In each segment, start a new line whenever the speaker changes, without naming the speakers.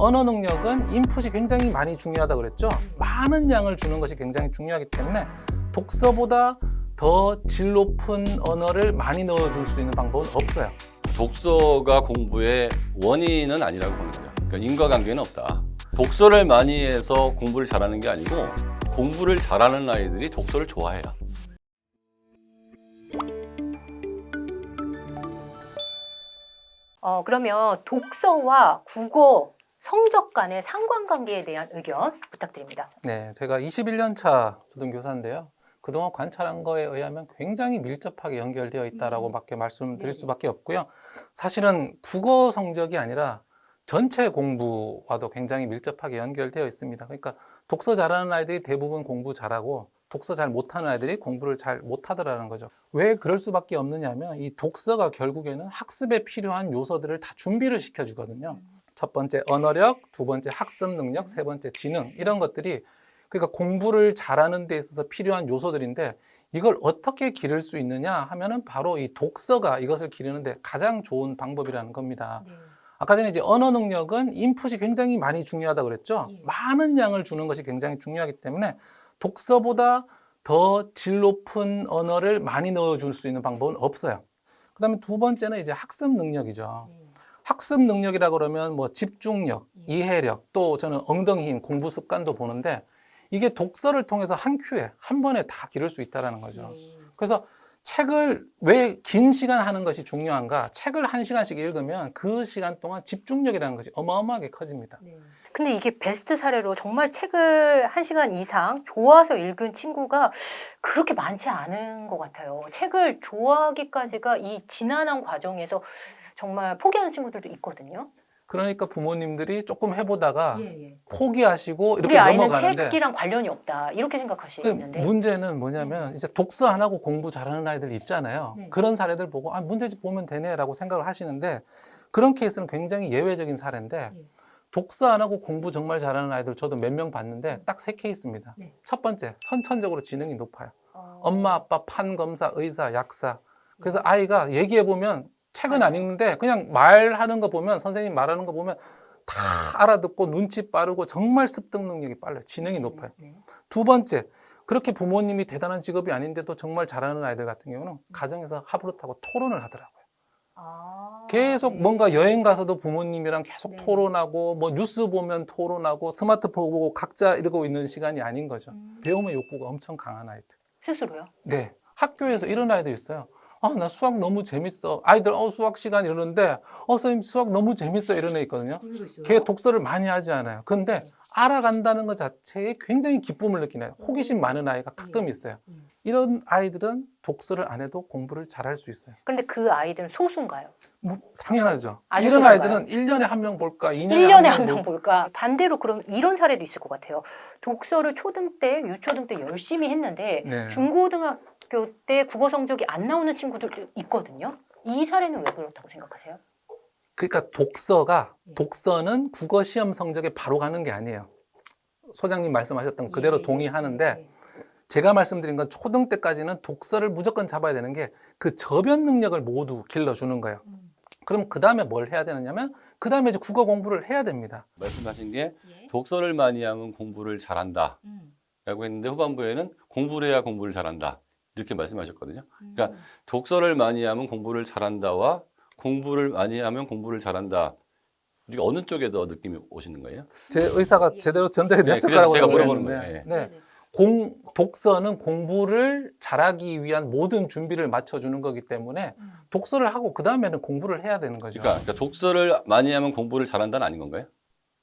언어 능력은 인풋이 굉장히 많이 중요하다 그랬죠. 많은 양을 주는 것이 굉장히 중요하기 때문에 독서보다 더 질 높은 언어를 많이 넣어줄 수 있는 방법은 없어요.
독서가 공부의 원인은 아니라고 보는 거죠. 그러니까 인과관계는 없다. 독서를 많이 해서 공부를 잘하는 게 아니고 공부를 잘하는 아이들이 독서를 좋아해요.
어, 그러면 독서와 국어 성적 간의 상관관계에 대한 의견 부탁드립니다.
네, 제가 21년 차 초등교사인데요. 그동안 관찰한 거에 의하면 굉장히 밀접하게 연결되어 있다라고밖에 말씀드릴
네.
수밖에 없고요. 사실은 국어 성적이 아니라 전체 공부와도 굉장히 밀접하게 연결되어 있습니다. 그러니까 독서 잘하는 아이들이 대부분 공부 잘하고 독서 잘 못하는 아이들이 공부를 잘 못하더라는 거죠. 왜 그럴 수밖에 없느냐면 이 독서가 결국에는 학습에 필요한 요소들을 다 준비를 시켜주거든요. 첫 번째 언어력, 두 번째 학습 능력, 세 번째 지능 이런 것들이 그러니까 공부를 잘하는 데 있어서 필요한 요소들인데 이걸 어떻게 기를 수 있느냐 하면은 바로 이 독서가 이것을 기르는데 가장 좋은 방법이라는 겁니다. 아까 전에 이제 언어 능력은 인풋이 굉장히 많이 중요하다 그랬죠.
예.
많은 양을 주는 것이 굉장히 중요하기 때문에 독서보다 더 질 높은 언어를 많이 넣어줄 수 있는 방법은 없어요. 그다음에 두 번째는 이제 학습 능력이죠. 학습 능력이라 그러면 뭐 집중력,
예.
이해력, 또 저는 엉덩이 힘, 공부 습관도 보는데 이게 독서를 통해서 한 큐에 한 번에 다 기를 수 있다라는 거죠. 그래서 책을 왜 긴 시간 하는 것이 중요한가? 책을 한 시간씩 읽으면 그 시간 동안 집중력이라는 것이 어마어마하게 커집니다.
근데 이게 베스트 사례로 정말 책을 한 시간 이상 좋아서 읽은 친구가 그렇게 많지 않은 것 같아요. 책을 좋아하기까지가 이 지난한 과정에서 정말 포기하는 친구들도 있거든요.
그러니까 부모님들이 조금 해보다가
예,
포기하시고 이렇게
우리 아이는
넘어가는데
책이랑 관련이 없다 이렇게
그
생각하시는데
문제는 뭐냐면 이제 독서 안 하고 공부 잘하는 아이들 있잖아요.
네.
그런 사례들 보고 아 문제집 보면 되네라고 생각을 하시는데 그런 케이스는 굉장히 예외적인 사례인데
네.
독서 안 하고 공부 정말 잘하는 아이들 저도 몇 명 봤는데 딱 세 케이스입니다.
네.
첫 번째 선천적으로 지능이 높아요.
어,
엄마 아빠 판 검사 의사 약사 그래서 아이가 얘기해 보면 책은 안 읽는데 그냥 말하는 거 보면 선생님 말하는 거 보면 다 알아듣고 눈치 빠르고 정말 습득 능력이 빨라요. 지능이 높아요.
네.
두 번째, 그렇게 부모님이 대단한 직업이 아닌데도 정말 잘하는 아이들 같은 경우는 가정에서 하부릇하고 토론을 하더라고요.
아,
계속
네.
뭔가 여행 가서도 부모님이랑 계속
네.
토론하고 뭐 뉴스 보면 토론하고 스마트폰 보고 각자 이러고 있는 시간이 아닌 거죠.
음,
배움의 욕구가 엄청 강한 아이들.
스스로요?
네. 학교에서 이런 아이들 있어요. 아, 나 수학 너무 재밌어. 아이들, 어, 수학 시간 이러는데, 어, 선생님 수학 너무 재밌어. 이런 애 있거든요. 걔 독서를 많이 하지 않아요. 근데
네.
알아간다는 것 자체에 굉장히 기쁨을 느끼나요? 호기심 많은 아이가 가끔
예.
있어요.
음.
이런 아이들은 독서를 안 해도 공부를 잘할 수 있어요.
그런데 그 아이들은 소수인가요?
뭐, 당연하죠.
아주
이런
소수가요?
아이들은 일년에 한 명 볼까, 2년에
1년에 한한
명. 볼까?
반대로 그럼 이런 사례도 있을 것 같아요. 독서를 초등 때, 유초등 때 열심히 했는데
네.
중고등학 교 때 국어 성적이 안 나오는 친구들도 있거든요. 이 사례는 왜 그렇다고 생각하세요?
그러니까 독서가,
예.
독서는 국어 시험 성적에 바로 가는 게 아니에요. 소장님 말씀하셨던 그대로
예,
동의하는데,
예, 예.
제가 말씀드린 건 초등 때까지는 독서를 무조건 잡아야 되는 게 그 저변 능력을 모두 길러주는 거예요.
음.
그럼 그 다음에 뭘 해야 되느냐면 그 다음에 이제 국어 공부를 해야 됩니다.
말씀하신 게
예.
독서를 많이 하면 공부를 잘한다.
음.
라고 했는데 후반부에는 공부를 해야 공부를 잘한다. 이렇게 말씀하셨거든요. 그러니까
음.
독서를 많이 하면 공부를 잘한다와 공부를 많이 하면 공부를 잘한다. 우리가 어느 쪽에 더 느낌이 오시는 거예요?
제 의사가
예.
제대로 전달이
네,
됐을
그래서
거라고
제가
생각했는데,
물어보는 거예요. 예.
네.
네네.
공, 독서는 공부를 잘하기 위한 모든 준비를 맞춰주는 거기 때문에
음.
독서를 하고 그 다음에는 공부를 해야 되는 거죠.
그러니까, 그러니까 독서를 많이 하면 공부를 잘한다는 아닌 건가요?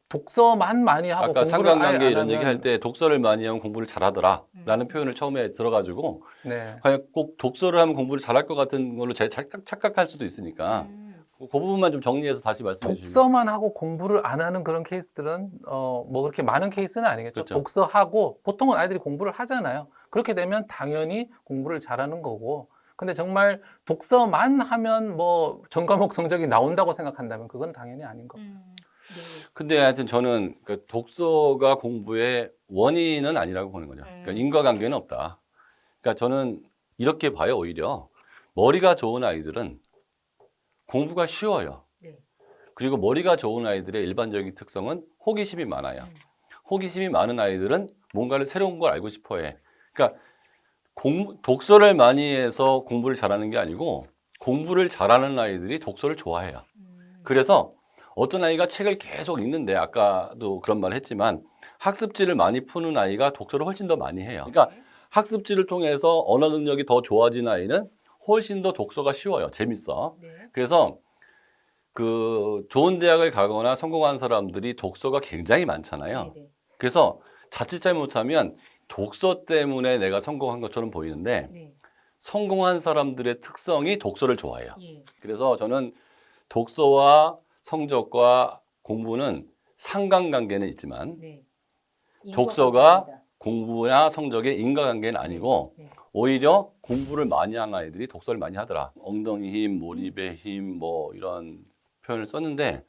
독서만 많이 하고
아까 상관관계
안
이런
하면-
얘기 할 때 독서를 많이 하면 공부를 잘하더라라는
음.
표현을 처음에 들어가지고
네.
과연 꼭 독서를 하면 공부를 잘할 것 같은 걸로 제 착각, 착각할 수도 있으니까
음.
그 부분만 좀 정리해서 다시 말씀해 주시면
독서만 하고 공부를 안 하는 그런 케이스들은 어 뭐 그렇게 많은 케이스는 아니겠죠.
그렇죠.
독서하고 보통은 아이들이 공부를 하잖아요. 그렇게 되면 당연히 공부를 잘하는 거고. 근데 정말 독서만 하면 뭐 전과목 성적이 나온다고 생각한다면 그건 당연히 아닌 거.
음. 네.
근데 하여튼 저는 그 독서가 공부의 원인은 아니라고 보는 거죠. 그러니까
음.
인과관계는 없다. 그러니까 저는 이렇게 봐요, 오히려. 머리가 좋은 아이들은 공부가 쉬워요.
네.
그리고 머리가 좋은 아이들의 일반적인 특성은 호기심이 많아요.
음.
호기심이 많은 아이들은 뭔가를 새로운 걸 알고 싶어 해. 그러니까 공, 독서를 많이 해서 공부를 잘하는 게 아니고 공부를 잘하는 아이들이 독서를 좋아해요.
음.
그래서 어떤 아이가 책을 계속 읽는데 아까도 그런 말 했지만 학습지를 많이 푸는 아이가 독서를 훨씬 더 많이 해요. 그러니까 학습지를 통해서 언어 능력이 더 좋아진 아이는 훨씬 더 독서가 쉬워요. 재밌어.
네.
그래서 그 좋은 대학을 가거나 성공한 사람들이 독서가 굉장히 많잖아요.
네, 네.
그래서 자칫 잘못하면 독서 때문에 내가 성공한 것처럼 보이는데
네.
성공한 사람들의 특성이 독서를 좋아해요.
예.
그래서 저는 독서와 성적과 공부는 상관관계는 있지만
네.
독서가
인과관계입니다.
공부나 성적의 인과관계는 아니고
네.
오히려 공부를 많이 하는 아이들이 독서를 많이 하더라. 엉덩이 힘, 몰입의 힘, 뭐 이런 표현을 썼는데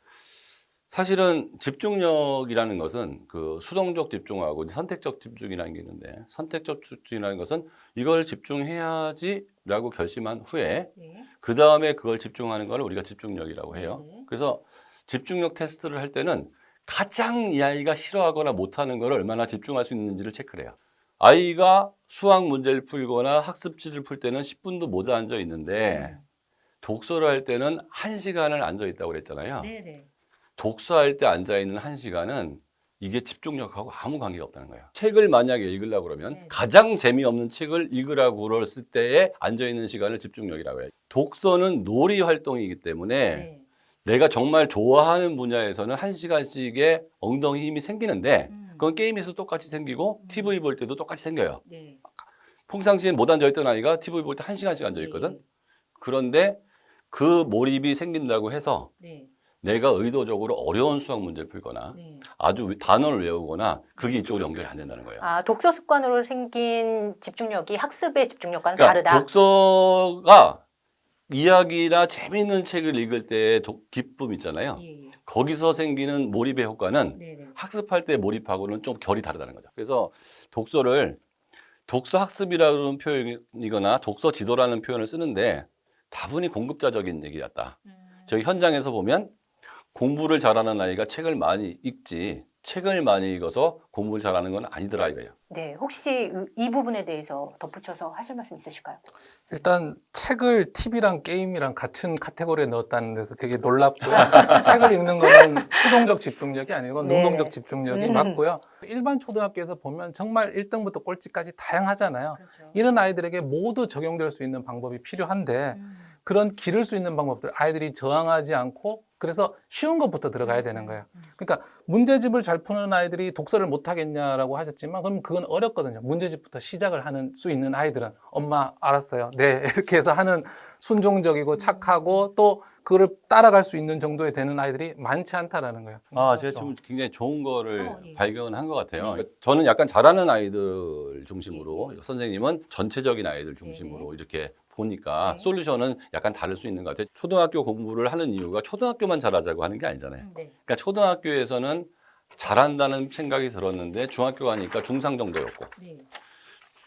사실은 집중력이라는 것은 그 수동적 집중하고 선택적 집중이라는 게 있는데 선택적 집중이라는 것은 이걸 집중해야지라고 결심한 후에
네.
그 다음에 그걸 집중하는 걸 우리가 집중력이라고 해요.
네.
그래서 집중력 테스트를 할 때는 가장 이 아이가 싫어하거나 못하는 걸 얼마나 집중할 수 있는지를 체크를 해요. 아이가 수학 문제를 풀거나 학습지를 풀 때는 10분도 못 앉아 있는데
음.
독서를 할 때는 1시간을 앉아 있다고 그랬잖아요.
네, 네.
독서할 때 앉아 있는 1시간은 이게 집중력하고 아무 관계가 없다는 거예요. 책을 만약에 읽으려고 그러면
네.
가장 재미없는 책을 읽으라고 그랬을 때에 앉아 있는 시간을 집중력이라고 해요. 독서는 놀이 활동이기 때문에
네.
내가 정말 좋아하는 분야에서는 한 시간씩의 엉덩이 힘이 생기는데
음.
그건 게임에서 똑같이 생기고
음.
TV 볼 때도 똑같이 생겨요.
네.
평상시에 못 앉아있던 아이가 TV 볼 때 한 시간씩 앉아있거든. 그런데 그 몰입이 생긴다고 해서
네.
내가 의도적으로 어려운 수학 문제를 풀거나
네.
아주 단어를 외우거나 그게 이쪽으로 연결이 안 된다는 거예요.
아, 독서 습관으로 생긴 집중력이 학습의 집중력과는
그러니까
다르다.
독서가 이야기나 재미있는 책을 읽을 때의 도- 기쁨 있잖아요.
예, 예.
거기서 생기는 몰입의 효과는
네, 네.
학습할 때 몰입하고는 좀 결이 다르다는 거죠. 그래서 독서를 독서 학습이라는 표현이거나 독서 지도라는 표현을 쓰는데 다분히 공급자적인 얘기였다.
음.
저희 현장에서 보면 공부를 잘하는 아이가 책을 많이 읽지 책을 많이 읽어서 공부를 잘하는 건 아니더라 이거예요.
네, 혹시 이- 이 부분에 대해서 덧붙여서 하실 말씀 있으실까요?
일단 책을 TV랑 게임이랑 같은 카테고리에 넣었다는 데서 되게 놀랍고요. 책을 읽는 거는 수동적 집중력이 아니고
네.
능동적 집중력이
음.
맞고요. 일반 초등학교에서 보면 정말 1등부터 꼴찌까지 다양하잖아요.
그렇죠.
이런 아이들에게 모두 적용될 수 있는 방법이 필요한데
음.
그런 기를 수 있는 방법들 아이들이 저항하지 않고 그래서 쉬운 것부터 들어가야 되는 거예요.
음.
그러니까 문제집을 잘 푸는 아이들이 독서를 못 하겠냐라고 하셨지만 그럼 그건 어렵거든요. 문제집부터 시작을 하는 수 있는 아이들은 엄마 알았어요. 네 이렇게 해서 하는 순종적이고 착하고 또 그거를 따라갈 수 있는 정도에 되는 아이들이 많지 않다라는 거예요.
아,
그렇죠.
제가 지금 굉장히 좋은 거를
어, 예.
발견한 것 같아요.
네.
저는 약간 잘하는 아이들 중심으로,
예,
선생님은 전체적인 아이들 중심으로 이렇게 보니까
네.
솔루션은 약간 다를 수 있는 것 같아요. 초등학교 공부를 하는 이유가 초등학교만 잘하자고 하는 게 아니잖아요.
음, 네.
그러니까 초등학교에서는 잘한다는 생각이 들었는데 중학교 가니까 중상 정도였고
네.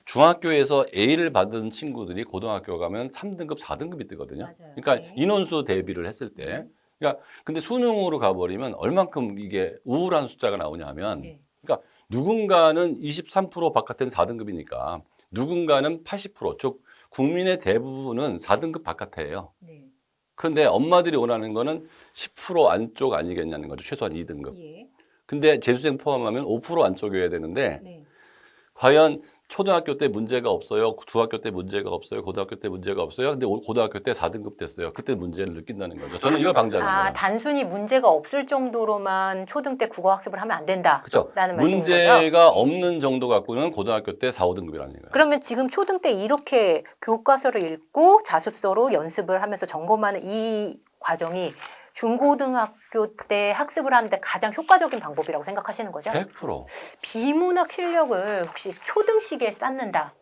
중학교에서 A를 받은 친구들이 고등학교 가면 3등급, 4등급이 뜨거든요.
맞아요.
그러니까
네.
인원수 대비를 했을 때. 그러니까 근데 수능으로 가버리면 얼만큼 이게 우울한 숫자가 나오냐면
네.
누군가는 23% 바깥에는 4등급이니까 누군가는 80%, 즉 국민의 대부분은 4등급 바깥이에요.
네.
그런데 엄마들이 원하는 거는 10% 안쪽 아니겠냐는 거죠. 최소한 2등급.
예.
근데 재수생 포함하면 5% 안쪽이어야 되는데
네.
과연 초등학교 때 문제가 없어요. 중학교 때 문제가 없어요. 고등학교 때 문제가 없어요. 근데 올- 고등학교 때 4등급 됐어요. 그때 문제를 느낀다는 거죠. 저는 이걸 방지하는
아,
거예요.
단순히 문제가 없을 정도로만 초등 때 국어 학습을 하면 안 된다.
그렇죠.
라는 말씀인
문제가 없는 정도 갖고는 고등학교 때 4, 5등급이라는 거예요.
그러면 지금 초등 때 이렇게 교과서를 읽고 자습서로 연습을 하면서 점검하는 이 과정이 중고등학교 때 학습을 하는데 가장 효과적인 방법이라고 생각하시는 거죠?
100%.
비문학 실력을 혹시 초등 시기에 쌓는다.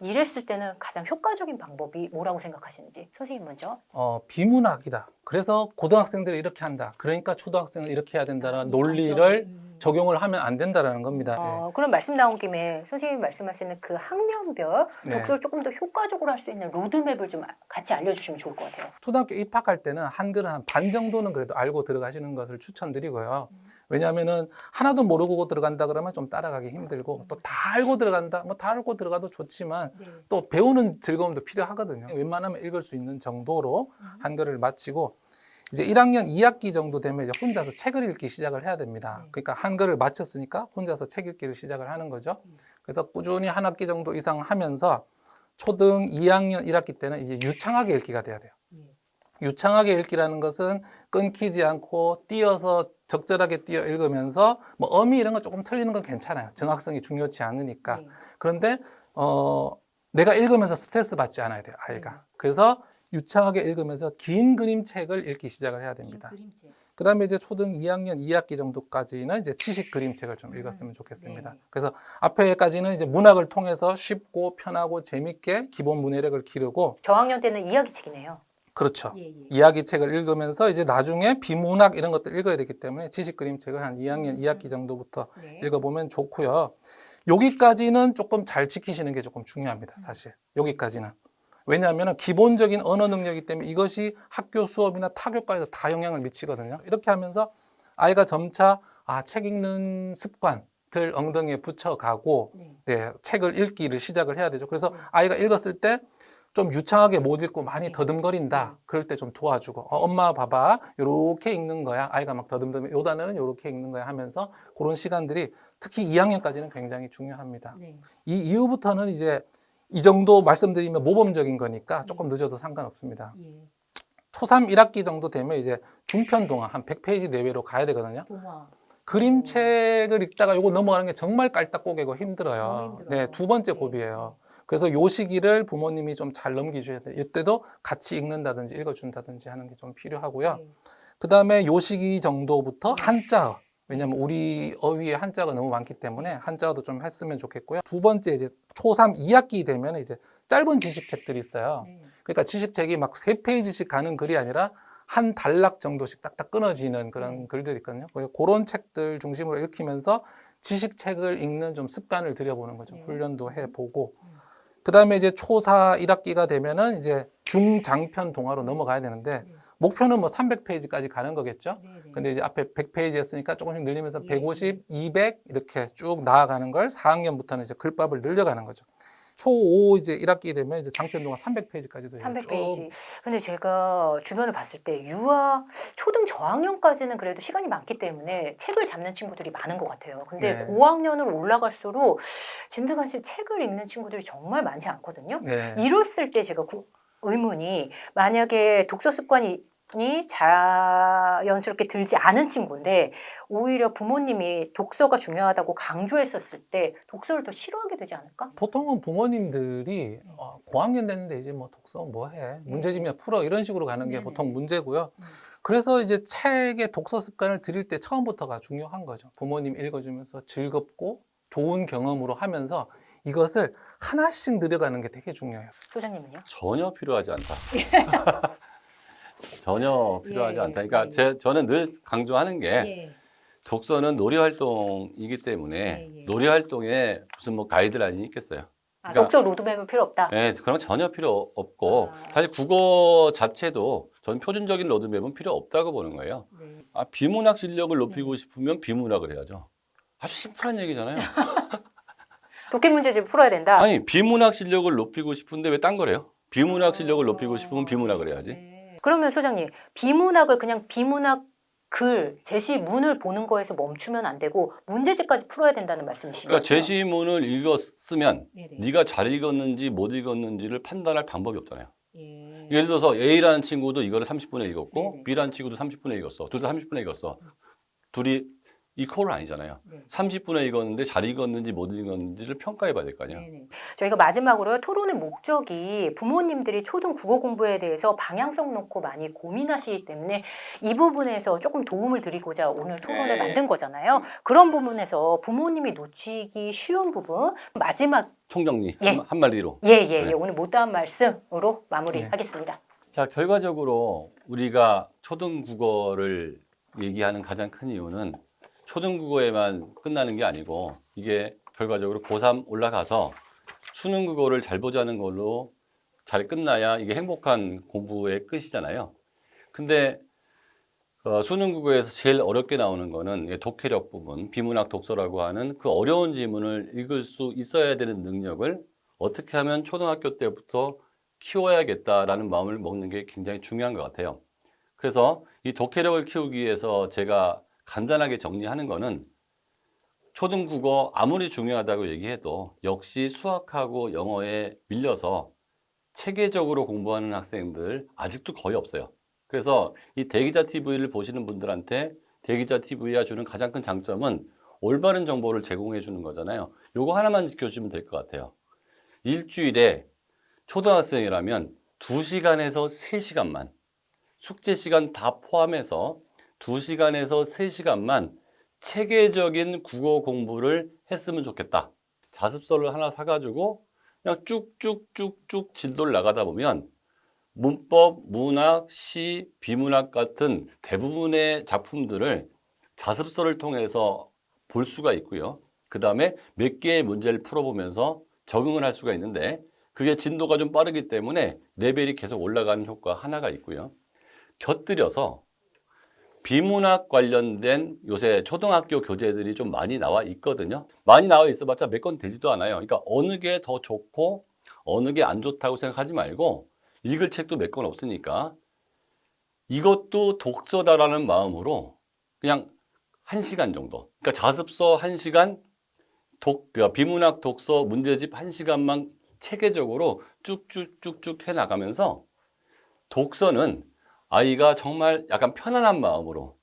이랬을 때는 가장 효과적인 방법이 뭐라고 생각하시는지 선생님 먼저.
어, 비문학이다. 그래서 고등학생들이 이렇게 한다. 그러니까 초등학생은 이렇게 해야 된다는 논리를
음.
적용을 하면 안 된다라는 겁니다.
어, 그럼 말씀 나온 김에 선생님이 말씀하시는 그 학년별
네.
독서를 조금 더 효과적으로 할 수 있는 로드맵을 좀 같이 알려주시면 좋을 것 같아요.
초등학교 입학할 때는 한글은 한반 정도는 그래도 알고 들어가시는 것을 추천드리고요. 왜냐하면은 하나도 모르고 들어간다 그러면 좀 따라가기 힘들고 또 다 알고 들어간다, 뭐 다 알고 들어가도 좋지만 또 배우는 즐거움도 필요하거든요. 웬만하면 읽을 수 있는 정도로 한글을 마치고 이제 1학년 2학기 정도 되면 이제 혼자서 책을 읽기 시작을 해야 됩니다.
네.
그러니까 한글을 마쳤으니까 혼자서 책 읽기를 시작을 하는 거죠.
음.
그래서 꾸준히 한 학기 정도 이상 하면서 초등 2학년 1학기 때는 이제 유창하게 읽기가 돼야 돼요. 유창하게 읽기라는 것은 끊기지 않고 띄어서 적절하게 띄어 읽으면서 뭐 어미 이런 거 조금 틀리는 건 괜찮아요. 정확성이 중요치 않으니까.
네.
그런데 어 내가 읽으면서 스트레스 받지 않아야 돼요, 아이가.
네.
그래서 유창하게 읽으면서 긴 그림책을 읽기 시작을 해야 됩니다. 그 다음에 이제 초등 2학년 2학기 정도까지는 이제 지식 그림책을 좀 읽었으면 좋겠습니다.
네.
그래서 앞에까지는 이제 문학을 통해서 쉽고 편하고 재밌게 기본 문해력을 기르고
저학년 때는 이야기 책이네요.
그렇죠.
예,
이야기 책을 읽으면서 이제 나중에 비문학 이런 것들 읽어야 되기 때문에 지식 그림책을 한 2학년 2학기 정도부터
네.
읽어보면 좋고요. 여기까지는 조금 잘 지키시는 게 조금 중요합니다. 사실 여기까지는 왜냐하면 기본적인 언어 능력이기 때문에 이것이 학교 수업이나 타교과에서 다 영향을 미치거든요. 이렇게 하면서 아이가 점차 아, 책 읽는 습관들 엉덩이에 붙여가고
네.
네, 책을 읽기를 시작을 해야 되죠. 그래서
네.
아이가 읽었을 때 좀 유창하게 못 읽고 많이
네.
더듬거린다. 그럴 때 좀 도와주고 어, 엄마 봐봐 요렇게 읽는 거야. 아이가 막 더듬더듬 요 단어는 요렇게 읽는 거야 하면서 그런 시간들이 특히 2학년까지는 굉장히 중요합니다.
네.
이 이후부터는 이제 이 정도 말씀드리면 모범적인 거니까 조금 늦어도 상관없습니다.
예.
초3 1학기 정도 되면 이제 중편 동화 한 100페이지 내외로 가야 되거든요.
동화.
그림책을 읽다가 요거 넘어가는 게 정말 깔딱고개고. 힘들어요. 네, 두 번째
네.
고비예요. 그래서 요 시기를 부모님이 좀 잘 넘기셔야 돼요. 이때도 같이 읽는다든지 읽어준다든지 하는 게 좀 필요하고요.
네.
그 다음에 요 시기 정도부터 한자어. 왜냐면 우리 어휘에 한자가 너무 많기 때문에 한자어도 좀 했으면 좋겠고요. 두 번째 이제 초3 2학기 되면 이제 짧은 지식책들이 있어요.
네.
그러니까 지식책이 막 세 페이지씩 가는 글이 아니라 한 단락 정도씩 딱딱 끊어지는 그런
네.
글들이 있거든요. 그런 책들 중심으로 읽히면서 지식책을 읽는 좀 습관을 들여보는 거죠.
네.
훈련도 해보고.
음.
그 다음에 이제 초4 1학기가 되면은 이제 중장편 동화로 넘어가야 되는데
네.
목표는 뭐 300페이지까지 가는 거겠죠.
네.
근데 이제 앞에 100페이지 했으니까 조금씩 늘리면서
예,
150, 200 이렇게 쭉 나아가는 걸 4학년부터는 이제 글밥을 늘려가는 거죠. 초5 이제 1학기 되면 이제 장편 동화 300페이지까지도
300페이지. 근데 제가 주변을 봤을 때 유아 초등 저학년까지는 그래도 시간이 많기 때문에 책을 잡는 친구들이 많은 것 같아요. 근데
네.
고학년으로 올라갈수록 진드관 씨 책을 읽는 친구들이 정말 많지 않거든요.
네.
이랬을 때 제가 구- 의문이 만약에 독서 습관이 자연스럽게 들지 않은 친구인데 오히려 부모님이 독서가 중요하다고 강조했었을 때 독서를 더 싫어하게 되지 않을까?
보통은 부모님들이 어, 고학년 됐는데 이제 뭐 독서 뭐 해? 문제집이나 풀어 이런 식으로 가는 게
네네.
보통 문제고요.
음.
그래서 이제 책의 독서 습관을 들일 때 처음부터가 중요한 거죠. 부모님 읽어주면서 즐겁고 좋은 경험으로 하면서 이것을 하나씩 늘어가는 게 되게 중요해요.
소장님은요?
전혀 필요하지 않다. 전혀 필요하지
예,
않다. 그러니까
예.
제, 저는 늘 강조하는 게
예.
독서는 놀이 활동이기 때문에
예, 예.
놀이 활동에 무슨 뭐 가이드라인이 있겠어요.
아,
그러니까-
독서 로드맵은 필요 없다.
네, 그런 건 전혀 필요 없고
아.
사실 국어 자체도 전 표준적인 로드맵은 필요 없다고 보는 거예요.
네.
아, 비문학 실력을 높이고 싶으면 비문학을 해야죠. 아주 심플한 얘기잖아요.
독해 문제집 풀어야 된다.
아니, 비문학 실력을 높이고 싶은데 왜 딴 거래요? 비문학 실력을 높이고 싶으면 비문학을 해야지.
네. 그러면 소장님 비문학을 그냥 비문학 글 제시문을 보는 거에서 멈추면 안 되고 문제집까지 풀어야 된다는 말씀이신
그러니까? 제시문을 읽었으면
네네.
네가 잘 읽었는지 못 읽었는지를 판단할 방법이 없잖아요.
예.
예를 들어서 A라는 친구도 이거를 30분에 읽었고
네네.
B라는 친구도 30분에 읽었어. 둘 다 30분에 읽었어. 둘이 이퀄은 아니잖아요.
네.
30분에 읽었는데 잘 읽었는지 못 읽었는지를 평가해 봐야 될 거 아니에요.
네네. 저희가 마지막으로 토론의 목적이 부모님들이 초등 국어 공부에 대해서 방향성 놓고 많이 고민하시기 때문에 이 부분에서 조금 도움을 드리고자 오늘 토론을
네.
만든 거잖아요. 그런 부분에서 부모님이 놓치기 쉬운 부분 마지막
총정리
예.
한, 한 마디로.
예예 예,
네.
오늘 못다한 말씀으로 마무리하겠습니다.
자, 결과적으로 우리가 초등 국어를 얘기하는 가장 큰 이유는 초등국어에만 끝나는 게 아니고 이게 결과적으로 고3 올라가서 수능 국어를 잘 보자는 걸로 잘 끝나야 이게 행복한 공부의 끝이잖아요. 근데 어, 수능 국어에서 제일 어렵게 나오는 거는 독해력 부분, 비문학 독서라고 하는 그 어려운 지문을 읽을 수 있어야 되는 능력을 어떻게 하면 초등학교 때부터 키워야겠다라는 마음을 먹는 게 굉장히 중요한 것 같아요. 그래서 이 독해력을 키우기 위해서 제가 간단하게 정리하는 거는 초등국어 아무리 중요하다고 얘기해도 역시 수학하고 영어에 밀려서 체계적으로 공부하는 학생들 아직도 거의 없어요. 그래서 이 대기자 TV를 보시는 분들한테 대기자 TV가 주는 가장 큰 장점은 올바른 정보를 제공해 주는 거잖아요. 요거 하나만 지켜주면 될 것 같아요. 일주일에 초등학생이라면 2시간에서 3시간만 숙제 시간 다 포함해서 2시간에서 3시간만 체계적인 국어 공부를 했으면 좋겠다. 자습서를 하나 사가지고 그냥 쭉쭉쭉쭉 진도를 나가다 보면 문법, 문학, 시, 비문학 같은 대부분의 작품들을 자습서를 통해서 볼 수가 있고요. 그 다음에 몇 개의 문제를 풀어보면서 적응을 할 수가 있는데 그게 진도가 좀 빠르기 때문에 레벨이 계속 올라가는 효과 하나가 있고요. 곁들여서 비문학 관련된 요새 초등학교 교재들이 좀 많이 나와 있거든요. 많이 나와 있어봤자 몇 건 되지도 않아요. 그러니까 어느 게 더 좋고 어느 게 안 좋다고 생각하지 말고 읽을 책도 몇 권 없으니까 이것도 독서다라는 마음으로 그냥 한 시간 정도. 그러니까 자습서 한 시간, 독, 그러니까 비문학 독서 문제집 한 시간만 체계적으로 쭉쭉쭉쭉 해 나가면서 독서는 아이가 정말 약간 편안한 마음으로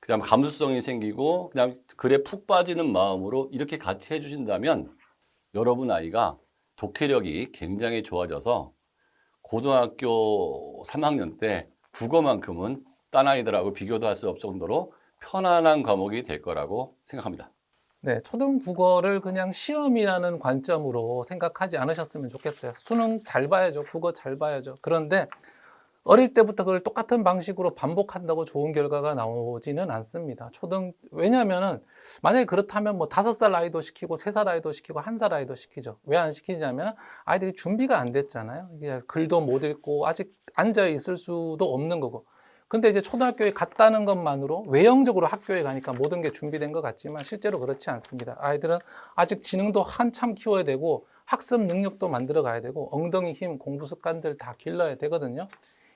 그다음 감수성이 생기고 그다음 글에 푹 빠지는 마음으로 이렇게 같이 해주신다면 여러분 아이가 독해력이 굉장히 좋아져서 고등학교 3학년 때 국어만큼은 딴 아이들하고 비교도 할 수 없을 정도로 편안한 과목이 될 거라고 생각합니다.
네, 초등 국어를 그냥 시험이라는 관점으로 생각하지 않으셨으면 좋겠어요. 수능 잘 봐야죠. 국어 잘 봐야죠. 그런데 어릴 때부터 그걸 똑같은 방식으로 반복한다고 좋은 결과가 나오지는 않습니다. 초등, 왜냐면은 만약에 그렇다면 뭐 다섯 살 아이도 시키고 세 살 아이도 시키고 한 살 아이도 시키죠. 왜 안 시키냐면 아이들이 준비가 안 됐잖아요. 이게 글도 못 읽고 아직 앉아 있을 수도 없는 거고. 근데 이제 초등학교에 갔다는 것만으로 외형적으로 학교에 가니까 모든 게 준비된 것 같지만 실제로 그렇지 않습니다. 아이들은 아직 지능도 한참 키워야 되고 학습 능력도 만들어 가야 되고 엉덩이 힘, 공부 습관들 다 길러야 되거든요.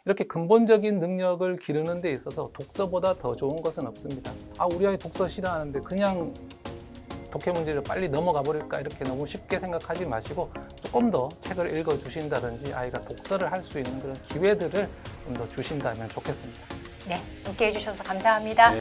이렇게 근본적인 능력을 기르는 데 있어서 독서보다 더 좋은 것은 없습니다. 아, 우리 아이 독서 싫어하는데 그냥 독해 문제를 빨리 넘어가 버릴까 이렇게 너무 쉽게 생각하지 마시고 조금 더 책을 읽어 주신다든지 아이가 독서를 할 수 있는 그런 기회들을 좀 더 주신다면 좋겠습니다.
네, 함께 해주셔서 감사합니다.
네.